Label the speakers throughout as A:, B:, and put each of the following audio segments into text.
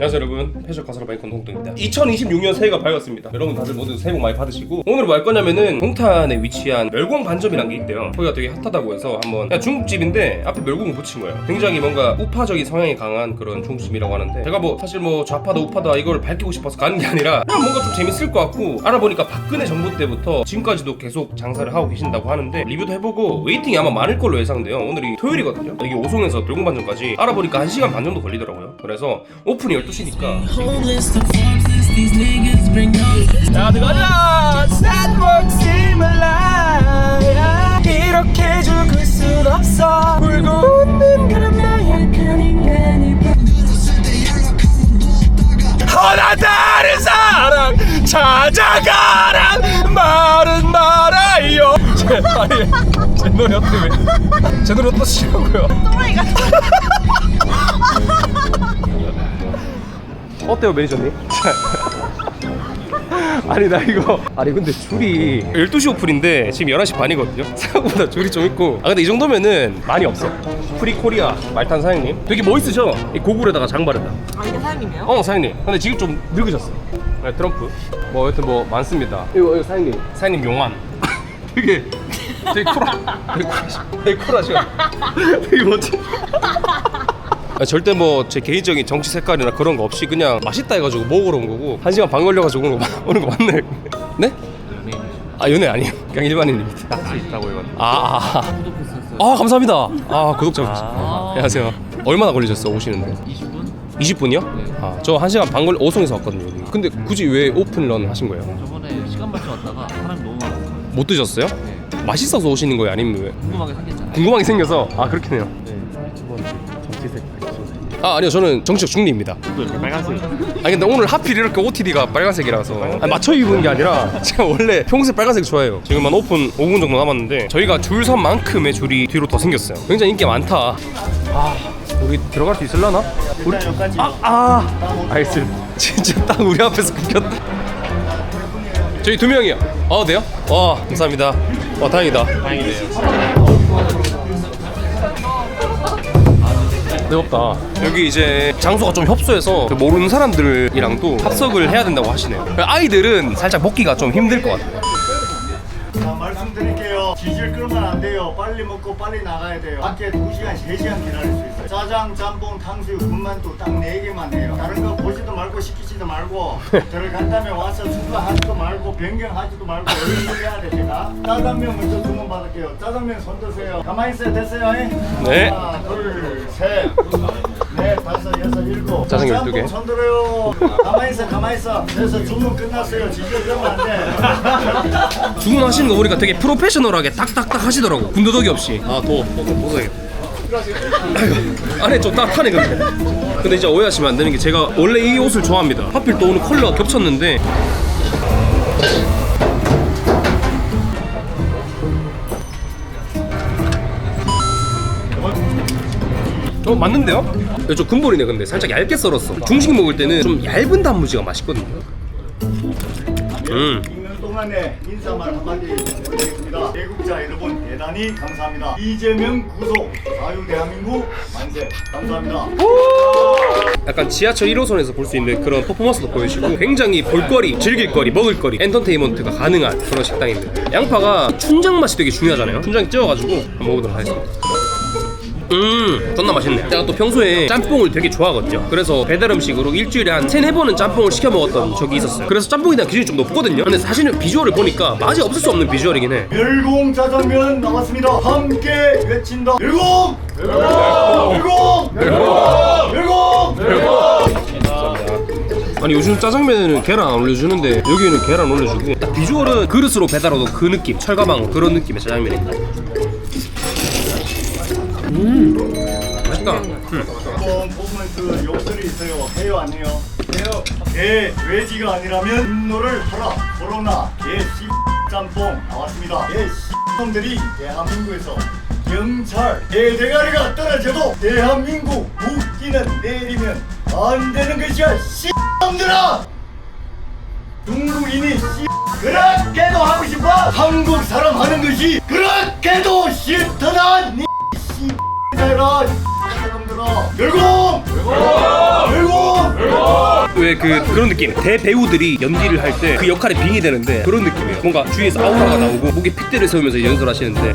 A: 안녕하세요 여러분. 패션 가사로 바이컨 홍동입니다. 2026년 새해가 밝았습니다. 여러분 다들 모두 새해 복 많이 받으시고 오늘 뭐 할 거냐면은 동탄에 위치한 멸공 반점이라는 게 있대요. 거기가 되게 핫하다고 해서 한번 그냥 중국집인데 앞에 멸공을 붙인 거예요. 굉장히 뭔가 우파적인 성향이 강한 그런 중국집이라고 하는데 제가 뭐 사실 뭐 좌파다 우파다 이걸 밝히고 싶어서 가는 게 아니라 뭔가 좀 재밌을 것 같고 알아보니까 박근혜 정부 때부터 지금까지도 계속 장사를 하고 계신다고 하는데 리뷰도 해보고 웨이팅이 아마 많을 걸로 예상돼요. 오늘이 토요일이거든요. 여기 오송에서 멸공 반점까지 알아보니까 1시간 반 정도 걸리더라고요. 그래서 오픈이 12시니까.
B: Homeless to formless, these niggas bring up.
C: 자 들어가자 Sad seem alive 이렇게 죽을 순 없어. 울고 웃는 그런 나의 큰 인간이 허나 다른 사랑 찾아가란 말은 말아요. 제, 아니 제 노래 어떻게 제 노래 어떠시냐고요 어때요 매니저님? 아니 나 이거 아니 근데 줄이 12시 오픈인데 지금 11시 반이거든요? 생각보다 줄이 좀 있고. 아 근데 이 정도면은 많이 없어. 프리코리아 말탄 사장님. 되게 멋있으셔. 이 고글에다가 장바르다.
D: 아 이게 사장님이에요?
A: 어 사장님. 근데 지금 좀 늙으셨어. 네, 트럼프. 뭐 여튼 뭐 많습니다. 이거, 이거 사장님. 사장님 용환 되게 되게 쿨하 되게 쿨하셔. 되게 쿨하셔. 되게 멋지 아, 절대 뭐 제 개인적인 정치 색깔이나 그런 거 없이 그냥 맛있다 해가지고 먹으러 온 거고 한 시간 반 걸려가지고 오는 거, 오는 거 맞네 네? 아 연애 아니에요 그냥 일반인입니다
C: 있다고요
A: 아, 아, 아 감사합니다 아 구독자 아, 안녕하세요 얼마나 걸리셨어 오시는데
E: 20분?
A: 20분이요? 아, 저 1시간 반 걸려 오송에서 왔거든요 여기. 근데 굳이 왜 오픈런 하신 거예요?
E: 저번에 시간 맞춰 왔다가 사람이 너무 많아서
A: 못 드셨어요?
E: 네.
A: 맛있어서 오시는 거예요? 아니면 왜?
E: 궁금하게 생겼잖아요
A: 궁금하게 생겨서 아 그렇긴 해요
E: 네 정치색
A: 아 아니요. 저는 정치적 중립니다.
C: 빨간색.
A: 아 근데 오늘 하필 이렇게 OTD가 빨간색이라서. 아니, 맞춰 입은 게 아니라 제가 원래 평소에 빨간색 좋아해요. 지금 한 오픈 5분 정도 남았는데 저희가 줄 선 만큼의 줄이 뒤로 더 생겼어요. 굉장히 인기가 많다. 아 우리 들어갈 수 있을라나? 우리 아, 아. 알겠습 진짜 딱 우리 앞에서 끊겼다. 저희 두 명이요. 아 돼요? 와 감사합니다. 와 다행이다 뜨겁다. 여기 이제 장소가 좀 협소해서 그 모르는 사람들이랑도 합석을 해야 된다고 하시네요. 아이들은 살짝 먹기가 좀 힘들 것 같아요.
F: 지질 끄면 안 돼요. 빨리 먹고 빨리 나가야 돼요. 밖에 2시간, 3시간 기다릴 수 있어요. 짜장, 짬뽕, 탕수육, 군만두 딱 4개만 해요. 다른 거 보지도 말고 시키지도 말고 들어간 다음에 와서 수고하지도 말고 변경하지도 말고 얼른 해야 돼 제가. 짜장면 먼저 주문 받을게요. 짜장면 손 드세요. 가만히 있어요. 됐어요? 잉?
A: 네.
F: 하나, 둘, 셋, 넷, 다섯, 여섯, 일곱.
A: 짜장
F: 자,
A: 12개.
F: 짬뽕 손 들어요. 가만히 있어, 가만히 있어. 그래서 주문 끝났어요. 지질 끄면 안 돼.
A: 주문하시는 거 보니까 되게 프로페셔널하게 딱딱딱 하시더라고. 군더더기 없이. 아, 더 벗어야겠다. 아이고, 안에 좀 따뜻하네 근데. 근데 진짜 오해하시면 안 되는 게 제가 원래 이 옷을 좋아합니다. 하필 또 오늘 컬러가 겹쳤는데 어 맞는데요? 좀 근본이네 근데 살짝 얇게 썰었어 중식 먹을 때는 좀 얇은 단무지가 맛있거든요 음
F: 동안에 인사말 한마디 드리겠습니다. 애국자 여러분 대단히 감사합니다. 이재명 구속, 자유 대한민국 만세. 감사합니다.
A: 약간 지하철 1호선에서 볼 수 있는 그런 퍼포먼스도 보여주고 굉장히 볼거리, 즐길거리, 먹을거리, 엔터테인먼트가 가능한 그런 식당입니다 양파가 춘장 맛이 되게 중요하잖아요 춘장 찌워가지고 한번 먹어보도록 하겠습니다 음 존나 맛있네 제가 또 평소에 짬뽕을 되게 좋아하거든요 그래서 배달 음식으로 일주일에 한 세네 번은 짬뽕을 시켜 먹었던 적이 있었어요 그래서 짬뽕에 대한 기준이 좀 높거든요 근데 사실은 비주얼을 보니까 맛이 없을 수 없는 비주얼이긴 해
F: 멸공 짜장면 나왔습니다. 함께 외친다. 멸공! 멸공! 멸공! 멸공!
A: 아니 요즘 짜장면에는 계란 안 올려주는데 여기는 계란 올려주고 딱 비주얼은 그릇으로 배달 오는 그 느낌 철가방 그런 느낌의 짜장면입니다 음 맛있다 음.
F: 한번 보면 그 욕설이 있어요. 해요 안 해요? 해요. 개 돼지가 아니라면 분노를 하라. 코로나 개 씨. 짬뽕 나왔습니다. 개 씨놈들이 대한민국에서 경찰 내 대가리가 떨어져도 대한민국 국기는 내리면 안 되는 것이야 씨놈들아. 중국인이 씨 그렇게도 하고 싶어 한국 사람 하는 것이 그렇게도 싫더라
A: 왜 그 그런 느낌. 대배우들이 연기를 할 때 그 역할에 빙이 되는데 그런 느낌이에요. 뭔가 주위에서 아우라가 나오고 목에 핏대를 세우면서 연설을 하시는데.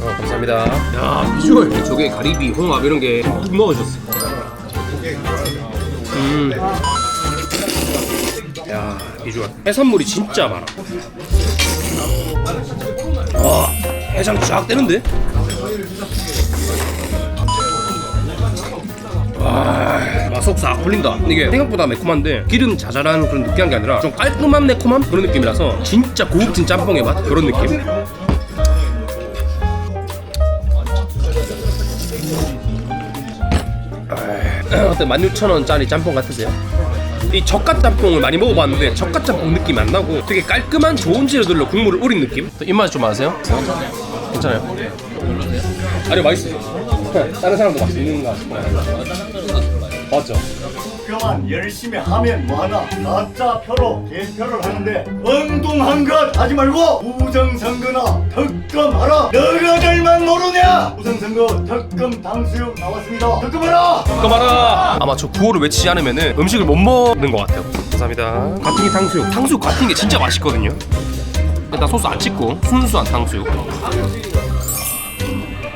A: 어, 감사합니다. 야 비주얼. 저게 가리비 홍합 이런 게뚝 넣어주셨어. 음. 야 비주얼. 해산물이 진짜 많아. 와 해장 쫙 되는데 와속 싹 풀린다. 이게 생각보다 매콤한데 기름 자잘한 그런 느끼한 게 아니라 좀 깔끔한 매콤함 그런 느낌이라서 진짜 고급진 짬뽕의 맛? 그런 느낌. 아, 어때? 16,000원짜리 짬뽕 같으세요? 이 젓갓 짬뽕을 많이 먹어봤는데 젓갓 짬뽕 느낌이 안 나고 되게 깔끔한 좋은 재료들로 국물을 우린 느낌? 또 입맛 좀 아세요? 괜찮아요? 아니 맛있어요 다른 사람도 맛있는 거 같고 맞죠?
F: 그만 열심히 하면 뭐하나? 가짜 표로 개표를 하는데 엉뚱한 것 하지 말고 우정선거나 특검하라. 너희들만 모르냐? 우정선거 특검 당수육 나왔습니다. 특검하라!
A: 봐라! 아마 저 구호를 외치지 않으면 음식을 못 먹는 것 같아요. 감사합니다. 가팅이 탕수육. 탕수육 가팅이 진짜 맛있거든요. 일단 소스 안 찍고 순수한 탕수육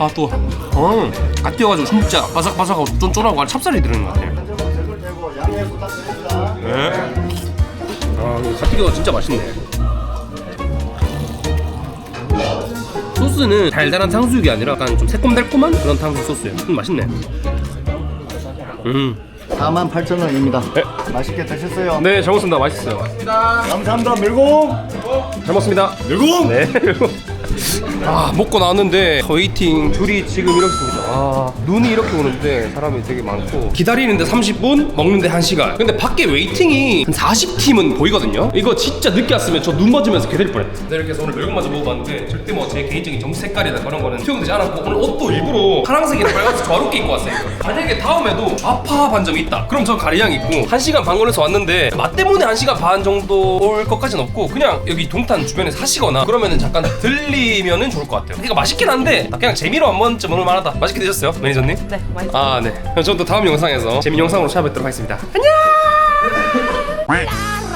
A: 아또 어, 갓 띄워가지고 진짜 바삭바삭하고 쫀쫀하고 찹쌀이 들어있는 것 같아요 네. 아, 이거 갓 튀겨가 진짜 맛있네. 소스는 달달한 탕수육이 아니라 약간 좀 새콤달콤한 그런 탕수육 소스예요. 음, 맛있네. 음.
F: 48,000원입니다
A: 네.
F: 맛있게 드셨어요?
A: 네, 잘 먹습니다. 맛있어요.
F: 감사합니다 밀공
A: 잘 먹습니다.
F: 밀공
A: 네. 아, 먹고 나왔는데 웨이팅 줄이 지금 이렇게 있습니다. 아, 눈이 이렇게 오는데 사람이 되게 많고 기다리는데 30분, 먹는데 1시간. 근데 밖에 웨이팅이 한 40팀은 보이거든요. 이거 진짜 늦게 왔으면 저 눈 맞으면서 개될 뻔했다. 네, 이렇게 해서 오늘 매운맛 좀 먹어봤는데 절대 뭐 제 개인적인 정치 색깔이나 그런 거는 투영되지 않았고 오늘 옷도 일부러 파란색이나 빨간색 조화롭게 입고 왔어요. 만약에 다음에도 아파 반 적이 있다. 그럼 저 가리양 입고 1시간 반 걸려서 왔는데 맛 때문에 1시간 반 정도 올 것까지는 없고 그냥 여기 동탄 주변에 사시거나 그러면은 잠깐 들리면은 좋을 것 같아요. 이거 맛있긴 한데 그냥 재미로 한 번쯤 오늘 만하다. 맛있게 드셨어요, 매니저님?
D: 네, 많이
A: 아, 네. 그럼 저는 또 다음 영상에서 재밌는 영상으로 찾아뵙도록 하겠습니다. 안녕!